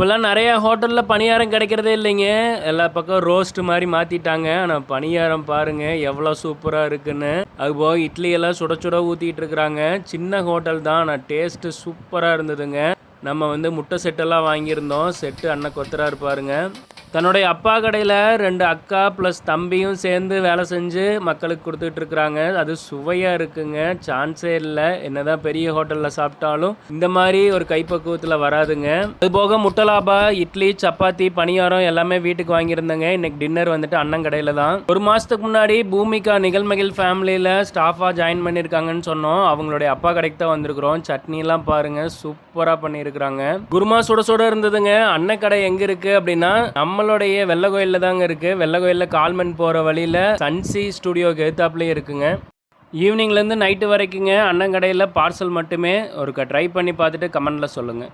இப்போல்லாம் நிறையா ஹோட்டலில் பணியாரம் கிடைக்கிறதே இல்லைங்க. எல்லா பக்கம் ரோஸ்ட்டு மாதிரி மாற்றிட்டாங்க ஆனால் பணியாரம் பாருங்கள் எவ்வளோ சூப்பராக இருக்குன்னு. அதுபோக இட்லி எல்லாம் சுட சுட ஊற்றிட்டு இருக்கிறாங்க. சின்ன ஹோட்டல் தான் ஆனால் டேஸ்ட்டு சூப்பராக இருந்ததுங்க. நம்ம வந்து முட்டை செட்டெல்லாம் வாங்கியிருந்தோம். செட்டு அண்ணன் கொத்துறாரு பாருங்க. தன்னுடைய அப்பா கடையில் ரெண்டு அக்கா ப்ளஸ் தம்பியும் சேர்ந்து வேலை செஞ்சு மக்களுக்கு கொடுத்துட்டு இருக்கிறாங்க. அது சுவையாக இருக்குங்க. சான்ஸே இல்லை. என்ன தான் பெரிய ஹோட்டலில் சாப்பிட்டாலும் இந்த மாதிரி ஒரு கைப்பக்குவத்தில் வராதுங்க. அது போக முட்டலாபா இட்லி சப்பாத்தி பணியாரம் எல்லாமே வீட்டுக்கு வாங்கியிருந்தேங்க. இன்னைக்கு டின்னர் வந்துட்டு அண்ணன் கடையில் தான். ஒரு மாதத்துக்கு முன்னாடி பூமிகா நிகழ்மகிழ் ஃபேமிலியில் ஸ்டாஃபாக ஜாயின் பண்ணியிருக்காங்கன்னு சொன்னோம். அவங்களுடைய அப்பா கடைக்கு தான் வந்திருக்கிறோம். சட்னிலாம் பாருங்கள் சூப்பராக பண்ணியிருக்கிறாங்க. குருமா சுட சுட இருந்ததுங்க. அண்ணன் கடை எங்கே இருக்குது அப்படின்னா நம்மளுடைய வெள்ளை கோயிலில் தாங்க இருக்குது வெள்ளை கோயிலில் கால்மன் போகிற வழியில் சன்சி ஸ்டுடியோக்கு எதிர்த்தாப்புலேயே இருக்குங்க. ஈவினிங்லேருந்து நைட்டு வரைக்குங்க அண்ணன் கடையில் பார்சல் மட்டுமே. ஒரு ட்ரை பண்ணி பார்த்துட்டு கமெண்டில் சொல்லுங்கள்